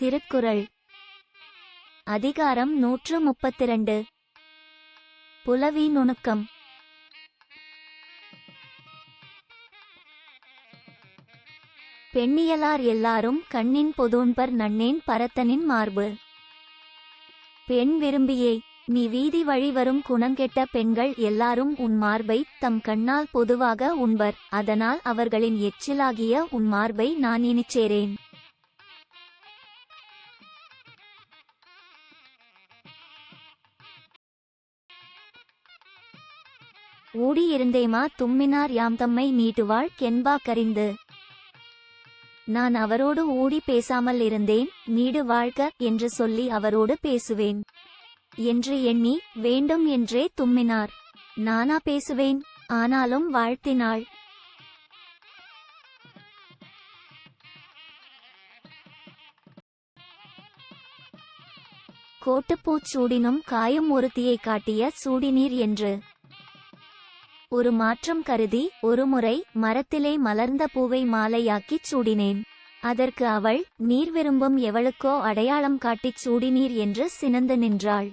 திருக்குறள். அதிகாரம் நூற்று முப்பத்திரண்டு புலவி நுணுக்கம் பெண்ணியலார் எல்லாரும் கண்ணின் பொதுன்பர் நன்னேன் பரத்தனின் மார்பு. பெண் விரும்பியே நீ வீதி வழி வரும் குணங்கெட்ட பெண்கள் எல்லாரும் உன் மார்பை தம் கண்ணால் பொதுவாக உண்பர் அதனால் அவர்களின் எச்சிலாகிய உன் மார்பை நான் இனிச்சேரேன் ஊடியிருந்தேமா தும்மினார் யாம் தம்மை நீட்டுவாள் கென்பா கரிந்து. நான் அவரோடு ஊடி பேசாமல் இருந்தேன் நீடு வாழ்க என்று சொல்லி அவரோடு பேசுவேன். என்று எண்ணி வேண்டும் என்றே தும்மினார். நானா பேசுவேன் ஆனாலும் வாழ்த்தினாள். கோட்டுப்பூச்சூடினும் காயும் ஒருத்தியை காட்டிய சூடினீர் என்று. ஒரு மாற்றம் கருதி ஒருமுறை மரத்திலே மலர்ந்த பூவை மாலையாக்கிச் சூடினேன். அதற்கு அவள் நீர் விரும்பும் எவளுக்கோ அடையாளம் காட்டிச் சூடினீர் என்று சினந்து நின்றாள்.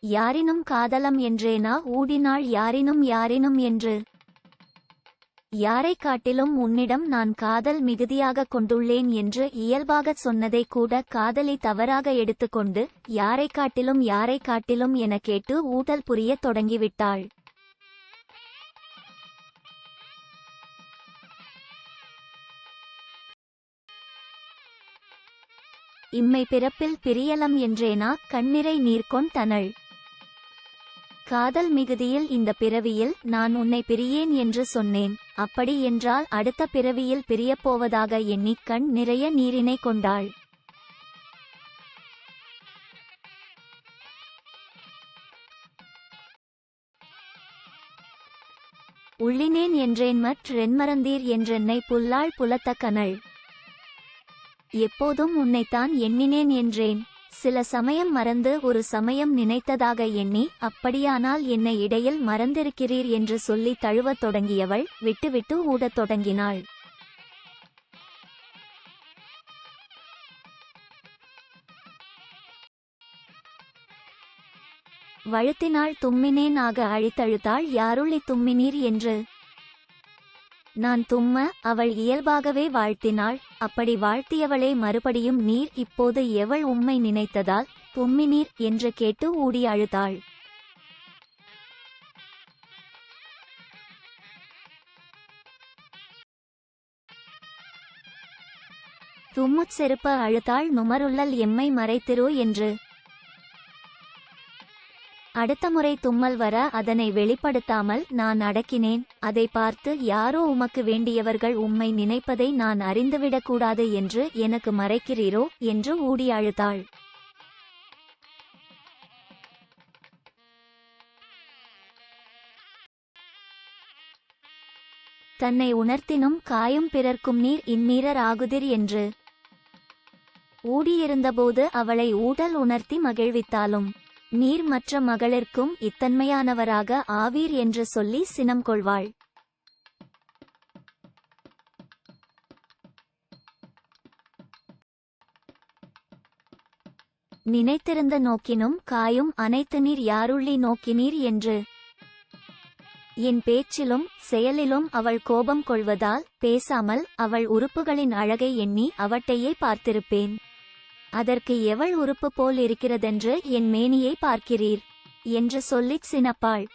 யாரினும் காதலம் என்றேனா? ஊடினாள் யாரினும் யாரினும் என்று யாரை காட்டிலும் உன்னிடம் நான் காதல் மிகுதியாக கொண்டுள்ளேன் என்று இயல்பாகச் சொன்னதை கூட காதலி தவறாக எடுத்துக்கொண்டு யாரை காட்டிலும் யாரை காட்டிலும் என கேட்டு ஊட்டல் புரிய தொடங்கிவிட்டாள். இம்மை பிறப்பில் பிரியலம் என்றேனா? கண்ணிறை நீர்கொண் தனள். காதல் மிகுதியில் இந்த பிறவியில் நான் உன்னை பிரியேன் என்று சொன்னேன். அப்படி என்றால் அடுத்த பிறவியில் பிரியப்போவதாக எண்ணி கண் நிறைய நீரினை கொண்டாள். உள்ளினேன் என்றேன் மற்றென்மறந்தீர் என்றென்னை புல்லாள் புலத்த கனல் எப்போதும் உன்னைத்தான் எண்ணினேன் என்றேன். சில சமயம் மறந்து ஒரு சமயம் நினைத்ததாக எண்ணி அப்படியானால் என்னை இடையில் மறந்திருக்கிறீர் என்று சொல்லி தழுவத் தொடங்கியவள் விட்டுவிட்டு ஊடத் தொடங்கினாள். வழுத்தினாள் தும்மினேன் ஆக அழித்தழுத்தாள் யாருள்ளி தும்மினீர் என்று நான் தும்ம அவள் இயல்பாகவே வாழ்த்தினாள். அப்படி வாழ்த்தியவளே மறுபடியும் நீர் இப்போது எவள் உம்மை நினைத்ததால்? தும்மினீர் என்று கேட்டு ஊடி அழுதாள். தும்முச் செருப்ப அழுத்தாள் நுமருள்ளல் எம்மை மறைத்திரோ என்று அடுத்த முறை தும்மல் வர அதனை வெளிப்படுத்தாமல் நான் அடக்கினேன். அதை பார்த்து யாரோ உமக்கு வேண்டியவர்கள் உம்மை நினைப்பதை நான் அறிந்துவிடக்கூடாது என்று எனக்கு மறைக்கிறீரோ? என்று ஊடி அழுதாள். தன்னை உணர்த்தினும் காயும் பிறர்க்கும் நீர் இந்நீரர் ஆகுதிர் என்று. ஊடியிருந்தபோது அவளை ஊடல் உணர்த்தி மகிழ்வித்தாலும் நீர் மற்ற மகளிர்க்கும் இத்தன்மையானவராக ஆவீர் என்று சொல்லி சினம் கொள்வாள். நினைத்திருந்த நோக்கினும் காயும் அனைத்து நீர் யாருள்ளி நோக்கினீர் என்று. என் பேச்சிலும் செயலிலும் அவள் கோபம் கொள்வதால் பேசாமல் அவள் உறுப்புகளின் அழகை எண்ணி அவட்டையே பார்த்திருப்பேன். அதற்கு எவள் உறுப்பு போல் இருக்கிறதென்று என் மேனியை பார்க்கிறீர் என்று சொல்லிச் சினப்பாள்.